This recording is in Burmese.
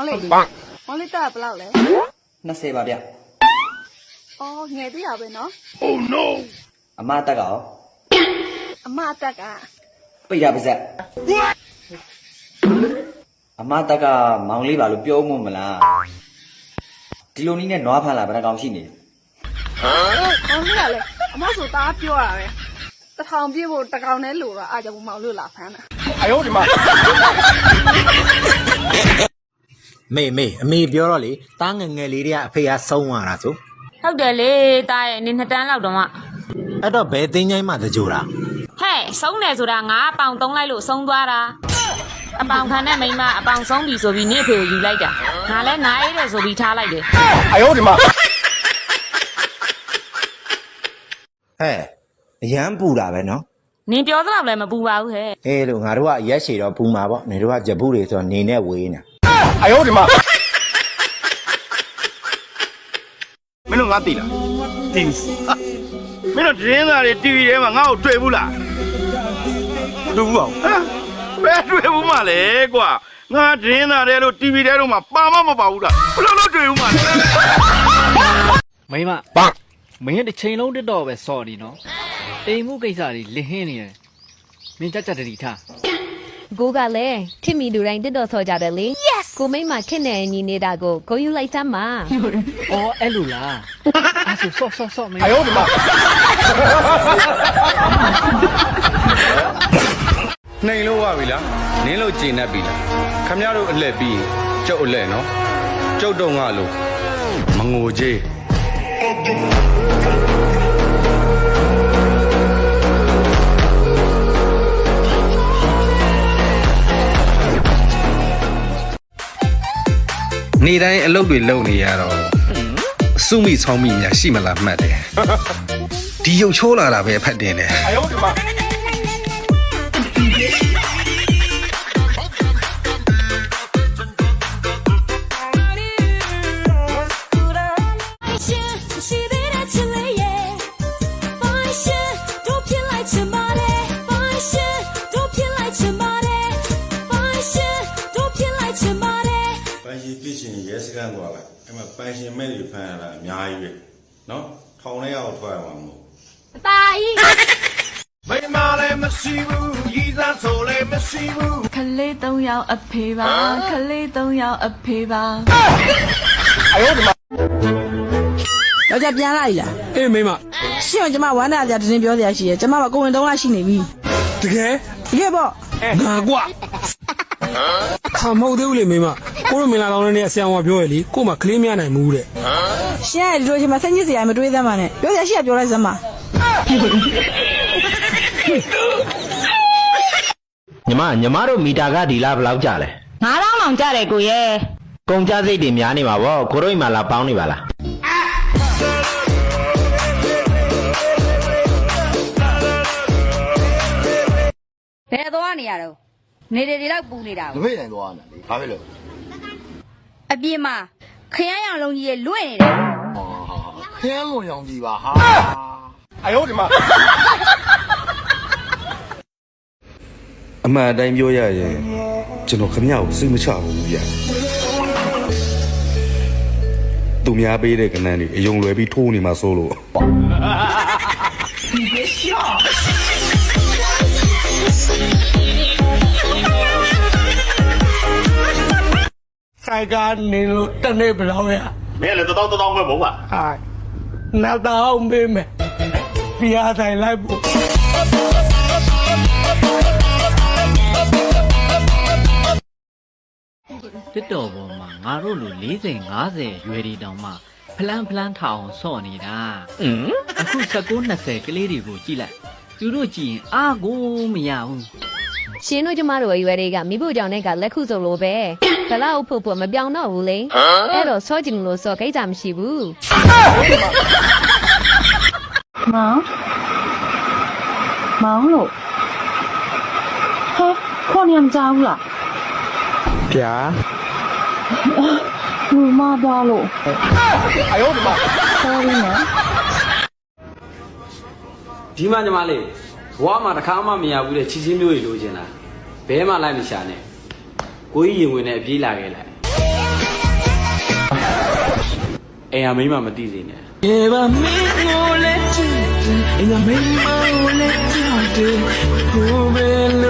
မောင်လေးမောင်လေးတက်ဘယ်လောက်လဲ20ပါဗျအော်ငယ်သေးရပဲနော်အမတက်ကရောအမတက်ကပိတ်ရပါစက်အမတက်ကမောင်လေးပါလို့ပြောမှမလားဒီလိုနည်းနဲ့နွားဖန်လာဘယ်နှကောင်ရှိနေလဲမောင်လေးကလည်းအမဆိုသားပြောတာပဲတစ်ထောင်ပြည့်ဖို့တစ်ကောင်နဲ့လိုတော့အားကြောင့်မောင်လို့လာဖမ်းတာ မေမေအမေပြောတော့လေတားငယ်ငယ်လေးတွေကအဖေကဆုံးသွားတာဆိုဟုတ်တယ်လေတားရဲ့နေနှစ်တန်းလောက်တော့မှအဲ့တော့ဘယ်သိန်းချိုင်းမှတကြိုတာဟဲ့ဆုံးတယ်ဆိုတာငါအပေါင်သုံးလိုက်လို့ဆုံးသွားတာအပေါင်ခံတဲ့မိန်းမအပေါင်ဆုံးပြီဆိုပြီးနေဖေကိုယူလိုက်တာငါလဲနားအေးတယ်ဆိုပြီးထားလိုက်တယ်ဟဲ့အရန်ပူတာပဲနော်နင်ပြောသလောက်လည်းမပူပါဘူးဟဲ့အေးလို့ငါတို့ကအရက်ရှည်တော့ပူမှာပေါ့နေတို့ကကြပူတွေဆိုတော့နေနဲ့ဝေးနေ မင်းတို့ငါသိလားသိမင်းတို့တင်းသားတွေ TV ထဲမှာငါ့ကိုတွေ့ဘူးလားတွေ့ဘူးအောင်ဟမ်ဘယ်တွေ့ဘူးမလဲကွာငါတင်းသားတွေလို့ TV ထဲတော့မှပါမမပါဘူးလားဘယ်လိုလုပ်တွေ့ဘူးမလဲမိမပန့်မင်းတစ်ချိန်လုံးတက်တော့ပဲစော်နေနော်အိမ်မှုကိစ္စတွေလင်ဟင်းနေတယ်မင်းကြက်ကြက်တတိထား ကိုကလည်းထင်မီလူတိုင်းတက်တော်ဆော်ကြတယ်လေ yes ကိုမိမ့်မခက်နေညီနေတာကိုကိုယူလိုက်စမ်းပါအော်အဲ့လိုလားအဲ့ဆိုစော့စော့စော့မင်းနှိမ်လို့ရပြီလားနင်းလို့ကျင်တတ်ပြီလားခမရတို့အလှက်ပြီးရင်ကျုပ်အလှက်နော်ကျုပ်တော့ငါလို့မငိုကြီး နေတိုင်းအလုပ်တွေလုပ်နေရတော့အစုမိဆောင်းမိညာရှိမလားမှတ်တယ်ဒီရုပ်ချိုးလာတာပဲအဖက်တင်တယ်ပ ရှင်ရဲစခန်းသွားလိုက်အဲ့မှာပန်းရှင်မဲ့တွေဖမ်းရတာအများကြီးပဲနော်ထောင်ထဲရောက်ထွက်ရမှာမဟုတ်တာကြီးမိမလည်းမရှိဘူးရီးစားဆိုလည်းမရှိဘူးခလေး၃ယောက်အဖေပါခလေး၃ယောက်အဖေပါယောက်ျားပြန်လာပြီလားအေးမိမရှင်းတော့ကျမဝမ်းသာကြတင်းပြောစရာရှိရယ်ကျမကကိုဝင်၃လရှိနေပြီတကယ်တကယ်ပေါ့ငါကွာခါမဟုတ်သေးဘူးလေမိမ ကိုလိုမင်လာကောင်းတဲ့နေရာဆရာမပြောရလေကို့မှာကလေးမရနိုင်ဘူးတဲ့ရှင်းရဒီလိုချိန်မှာဆက်ညစ်စရာမတွေးသမ်းပါနဲ့ပြောစရာရှိရပြောလိုက်စမ်းပါညီမညီမတို့မီတာကဒီလားဘယ်လောက်ကြလဲ9000လောင်ကြတယ်ကိုရဲ့ကုန်ကြစိတ်တွေများနေပါဗောကိုတို့အိမ်မှာလာပေါင်းနေပါလားဘယ်သွားနေရတော့နေတွေတွေတော့ပူနေတာတပည့်တိုင်းသွားနေတာလေဘာဖြစ်လို့ အပြင်မှာခရမ်းရောင်လုံးကြီးရဲ့လွင့်နေတယ်ခင်းလွန်ရောင်ကြီးပါဟာအမှန်အတိုင်းပြောရရင်ကျွန်တော်ခမရကိုစိတ်မချဘူးဗျသူများပေးတဲ့ကနန်းတွေအယုံလွယ်ပြီးထိုးနေမှာစိုးလို့ဆိုင် ကနေလို့တနေ့ဘယ်လောက်ရမင်းလည်းတောင်းတောင်းပဲမဟုတ်ပါဟာနောက်တော့မေးမယ်ပြားတိုင်းလိုက်ဖို့တက်တော်ပေါ်မှာငါတို့လူ40 50ရွယ်တွေတောင်မှဖလန်းဖလန်းထောင်စော့နေတာဟင်အခု19 20ကလေးတွေကိုကြည့်လိုက်သူတို့ကြည့်ရင်အာကိုမရဘူးရှင်တို့ကျမတို့အရွယ်တွေကမိဖို့ကြောင့်နဲ့ကလက်ခုစုပ်လိုပဲ ဘလောက်ဖို့ဖို့မပြောင်းတော့ဘူးလေအဲ့တော့စောကျင်လို့စောကိစ္စမရှိဘူးမောင်မောင်လို့ဟဲခေါ်နေမကြဘူးလားဗျာလူမသွားလို့အယောဒီမှာဆောရီနော်ဒီမှာညီမလေးဘဝမှာတစ်ခါမှမရဘူးတဲ့ချီချင်းမျိုးကြီးလိုချင်တာဘဲမှလိုက်မရှာနဲ့ ကိုကြီးရင်ဝင်နဲ့အပြေးလာခဲ့လိုက်အိမ်ရမိမမသိစေနဲ့ကဲပါမင်းကိုလည်းကြည့်အိမ်ရမိမကိုလည်းကြည့်တယ်ကိုပဲလို့